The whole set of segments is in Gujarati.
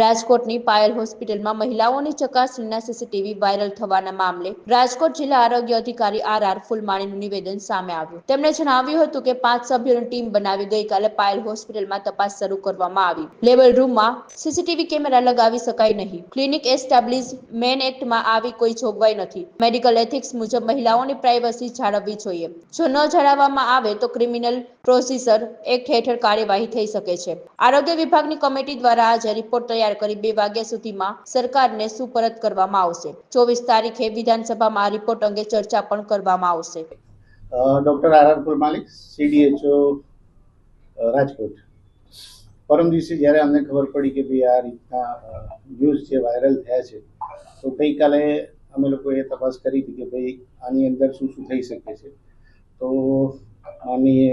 રાજકોટની પાયલ હોસ્પિટલમાં મહિલાઓની ચકાસણીના સીસીટીવી વાયરલ થવાના મામલે રાજકોટ જિલ્લા આરોગ્ય અધિકારી આર આર ફુલમાણીનું નિવેદન સામે આવ્યું. તેમણે જણાવ્યું હતું કે પાંચ સભ્યોની ટીમ બનાવી ગઈકાલે પાયલ હોસ્પિટલમાં તપાસ શરૂ કરવામાં આવી. લેવલ રૂમમાં સીસીટીવી કેમેરા લગાવી શકાય નહીં. ક્લિનિક એસ્ટાબ્લિશ મેન એક્ટમાં આવી કોઈ જોગવાઈ નથી. મેડિકલ એથિક્સ મુજબ મહિલાઓની પ્રાઇવસી જાળવવી જોઈએ. જો ન જાળવવામાં આવે તો ક્રિમિનલ પ્રોસીજર એક્ટ હેઠળ કાર્યવાહી થઈ શકે છે. આરોગ્ય વિભાગની કમિટી દ્વારા આજે રિપોર્ટ તૈયાર કરી બે વાગ્યા સુધીમાં સરકારને સુપરત કરવામાં આવશે. ચોવીસ તારીખે વિધાનસભામાં આ રિપોર્ટ અંગે ચર્ચા પણ કરવામાં આવશે. Doctor R R Malik, CDHO Rajkot. પરમ દિવસે જ્યારે અમને ખબર પડી કે ભાઈ આ રીતના ન્યૂઝ જે વાયરલ થયા છે, તો ગઈકાલે અમે લોકોએ તપાસ કરી હતી કે ભાઈ આની અંદર શું શું થઈ શકે છે. તો આની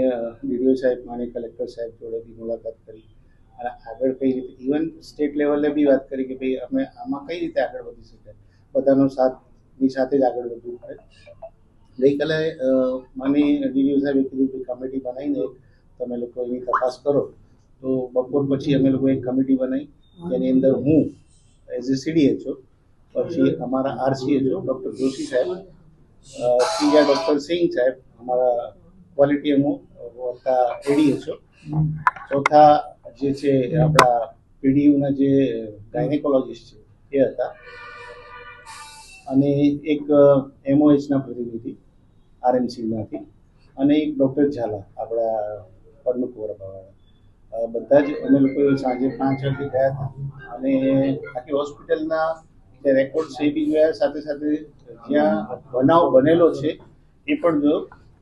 ડીડીઓ સાહેબ માનનીય કલેક્ટર સાહેબ જોડે બી મુલાકાત કરી. અને આગળ કઈ રીતે ઇવન સ્ટેટ લેવલે બી વાત કરી કે ભાઈ અમે આમાં કઈ રીતે આગળ વધી શકાય બધાનો સાથની સાથે જ આગળ વધવું પડે. ગઈકાલે મને ડીડીઓ સાહેબે કીધું કે કમિટી બનાવીને તમે લોકો એની તપાસ કરો. તો બપોર પછી અમે લોકો એક કમિટી બનાવી જેની અંદર હું એઝ એ સીડીએચઓ પછી અમારા આરસીએચઓ ડૉક્ટર જોશી સાહેબ ત્રીજા ડૉક્ટર સિંહ સાહેબ અમારા ક્વોલિટી એમઓ વત્તા એડીએચઓ ચોથા જે છે આપણા પીડીયુના જે ગાયનેકોલોજીસ્ટ છે, એ હતા. અને એક એમઓએચના પ્રતિનિધિ આરએમસીમાંથી અને એક ડૉક્ટર ઝાલા, આપણા પદ્મકુવરબાવાળા બધા જ અમે લોકો સાંજે પાંચ વાગે ગયા હતા. અને આખી હોસ્પિટલના જે રેકોર્ડ એ બી જોયા, સાથે સાથે જ્યાં બનાવ બનેલો છે, એ પણ જો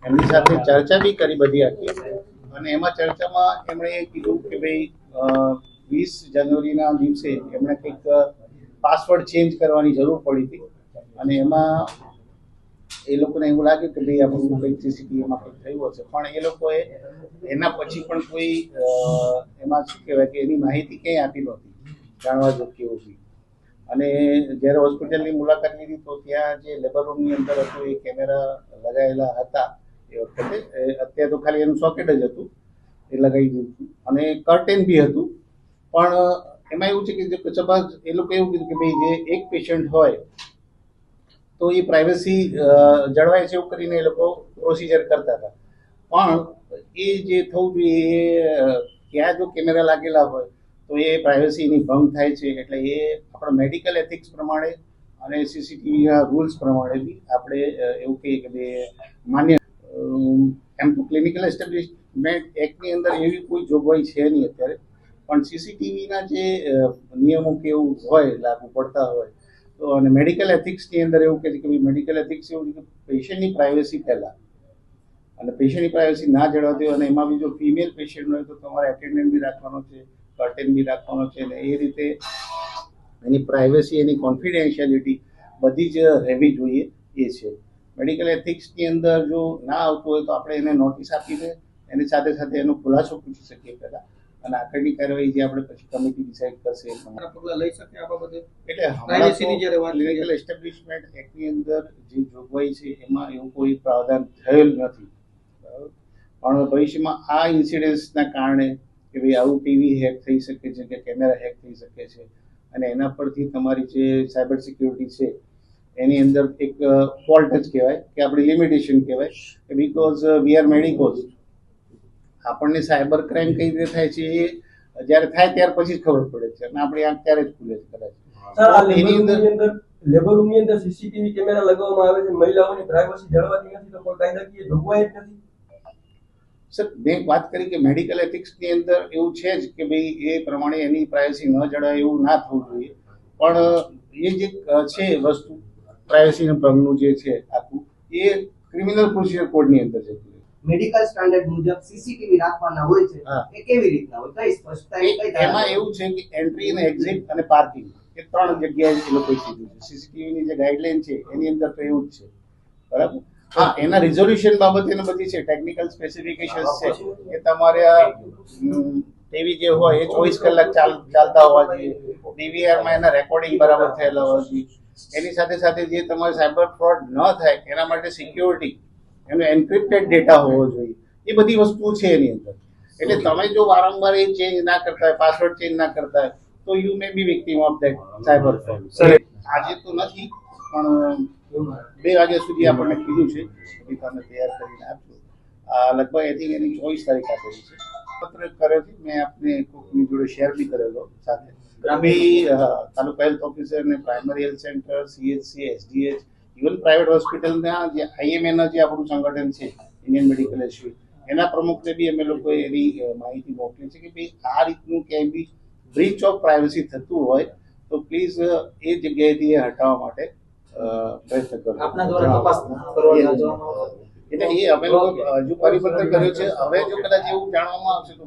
એમની સાથે ચર્ચા બી કરી બધી આખી. અને એમાં ચર્ચામાં એમણે કીધું કે ભાઈ વીસ જાન્યુઆરીના દિવસે એમણે કંઈક પાસવર્ડ ચેન્જ કરવાની જરૂર પડી હતી. અને એમાં એ લોકોને એવું લાગ્યું કે ભાઈ, આપણું કંઈક સીસીટીવીમાં કંઈક થયું હશે. પણ એ લોકોએ એના પછી પણ કોઈ એમાં શું કહેવાય કે એની માહિતી ક્યાંય આપી નહોતી. જાણવા જોગતી એવું અને જ્યારે હોસ્પિટલની મુલાકાત લીધી તો ત્યાં જે લેબર રૂમની અંદર હતું, એ કેમેરા લગાવેલા હતા. વખતે. અત્યારે તો ખાલી એનું સોકેટ જ હતું. એ લગાવી દીધું અને કર્ટેન બી હતું. પણ એમાં એવું છે કે જે સપોઝ એ લોકો એવું કીધું કે ભાઈ, જે એક પેશન્ટ હોય, તો એ પ્રાઇવસી જળવાય છે એવું કરીને એ લોકો પ્રોસિજર કરતા હતા. પણ, એ જે થવું જોઈએ, એ ક્યાં જો કેમેરા લાગેલા હોય, તો એ પ્રાઇવસીની ભંગ થાય છે. એટલે એ આપણા મેડિકલ એથિક્સ પ્રમાણે અને સીસીટીવીના રૂલ્સ પ્રમાણે બી આપણે એવું કહીએ કે માન્ય એમ તો ક્લિનિકલ એસ્ટેબ્લિશમેન્ટ એક્ટની અંદર એવી કોઈ જોગવાઈ છે નહીં અત્યારે. પણ સીસીટીવીના જે નિયમો કે એવું હોય, લાગુ પડતા હોય, તો અને મેડિકલ એથિક્સની અંદર એવું કહે છે કે મેડિકલ એથિક્સ એવું છે કે પેશન્ટની પ્રાઇવસી પહેલાં. અને પેશન્ટની પ્રાઇવસી ના જળવાતી હોય અને એમાં બી જો ફિમેલ પેશન્ટ હોય તો તમારે એટેન્ડન્ટ બી રાખવાનો છે કર્ટેન બી રાખવાનો છે અને એ રીતે એની પ્રાઇવસી એની કોન્ફિડેન્શિયાલિટી બધી જ રહેવી જોઈએ એ છે. મેડિકલ એથિક્સની અંદર જો ના આવતું હોય તો આપણે એને નોટિસ આપીને એની સાથે સાથે એનો ખુલાસો પૂછી શકીએ પહેલાં. અને આગળની કાર્યવાહી જે આપણે પછી કમિટી ડિસાઇડ કરશે એ પ્રમાણે. પગલા લઈ શકે આ બાબતે? એટલે. ક્લિનિકલ એસ્ટેબ્લિશમેન્ટ એક્ટની અંદર જે જોગવાઈ છે એમાં એવું કોઈ પ્રાવધાન થયેલ નથી. બરાબર? પણ ભવિષ્યમાં આ ઇન્સિડન્સના કારણે કે ભાઈ આવું ટીવી હેક થઈ શકે છે કે કેમેરા હેક થઈ શકે છે અને એના પરથી તમારી જે સાયબર સિક્યુરિટી છે એની અંદર એક ફોલ્ટ જ કહેવાય કે આપણી લિમિટેશન કહેવાય. બીકોઝ વી આર મેડિકોઝ આપણને સાયબર ક્રાઇમ કઈ રીતે થાય છે એ જ્યારે થાય ત્યાર પછી જ ખબર પડે છે અને આપણી આંખ ત્યારે જ ખુલે છે કદાચ. એની અંદર અંદર સીસીટીવી કેમેરા લગાવવામાં આવે છે. મહિલાઓની પ્રાઇવસી જળવાતી નથી તો કોઈ કાયદાકીય જોગવાઈ જ નથી? સર મેં વાત કરી કે મેડિકલ એથિક્સની અંદર એવું છે જ કે ભાઈ એ પ્રમાણે એની પ્રાઇવસી ન જળવાય એવું ના થવું જોઈએ. પણ એ જે છે વસ્તુ પ્રાઇવસીના ભંગનું જે છે આખું એ ક્રિમિનલ પ્રોસિજર કોડની અંદર મેડિકલ સ્ટાન્ડર્ડ મુજબ સીસીટીવી રાખવાના હોય છે એ કેવી રીતના હોય? કઈ સ્પષ્ટતા કઈ એમાં એવું છે કે એન્ટ્રી અને એક્ઝિટ અને પાર્કિંગ એ ત્રણ જગ્યાએ એ લોકોએ કીધું છે. સીસીટીવીની જે ગાઈડલાઈન છે એની અંદર તો એવું જ છે. બરાબર? હા. એના રિઝોલ્યુશન બાબતે ને બધી છે ટેકનિકલ સ્પેસિફિકેશન્સ છે કે તમારે ટીવી જે હોય એ ચોવીસ કલાક ચાલ ચાલતા હોવા જોઈએ. ડીવીઆરમાં એના રેકોર્ડિંગ બરાબર થયેલા હોવા જોઈએ. એની સાથે સાથે જે તમારે સાયબર ફ્રોડ ન થાય એના માટે સિક્યોરિટી એનો એન્ક્રિપ્ટેડ ડેટા હોવો જોઈએ. એ બધી વસ્તુઓ છે એની અંદર. એટલે તમે જો વારંવાર એ ચેન્જ ના કરતા હોય પાસવર્ડ ચેન્જ ના કરતા હોય તો you may be victim of that cyber fraud આજે તો નથી પણ બે વાગ્યા સુધી આપણને કીધું છે. કે તમે તૈયાર કરીને આપજો. આ લગભગ આઈ થિંક એની ચોવીસ તારીખ આપેલી છે. પત્ર કર્યો છે. મેં આપને કોકની જોડે શેર બી કરેલો સાથે. ગ્રામી તાલુકા હેલ્થ ઓફિસર ને primary health centre CHC SDH even private હોસ્પિટલના જે આઈએમએના જે આપણું સંગઠન છે ઇન્ડિયન મેડિકલ એસોસિએશન એના પ્રમુખને બી અમે લોકો એની માહિતી મોકલી છે કે ભાઈ આ રીતનું ક્યાંય બી બ્રીચ ઓફ પ્રાઇવસી થતું હોય તો પ્લીઝ એ જગ્યાએથી એ હટાવવા માટે પ્રયત્ન કરો આપના દ્વારા તપાસ કરવા એટલે એ અમે લોકો હજુ પરિવર્તન કર્યું છે. હવે જો કદાચ એવું જાણવામાં આવશે તો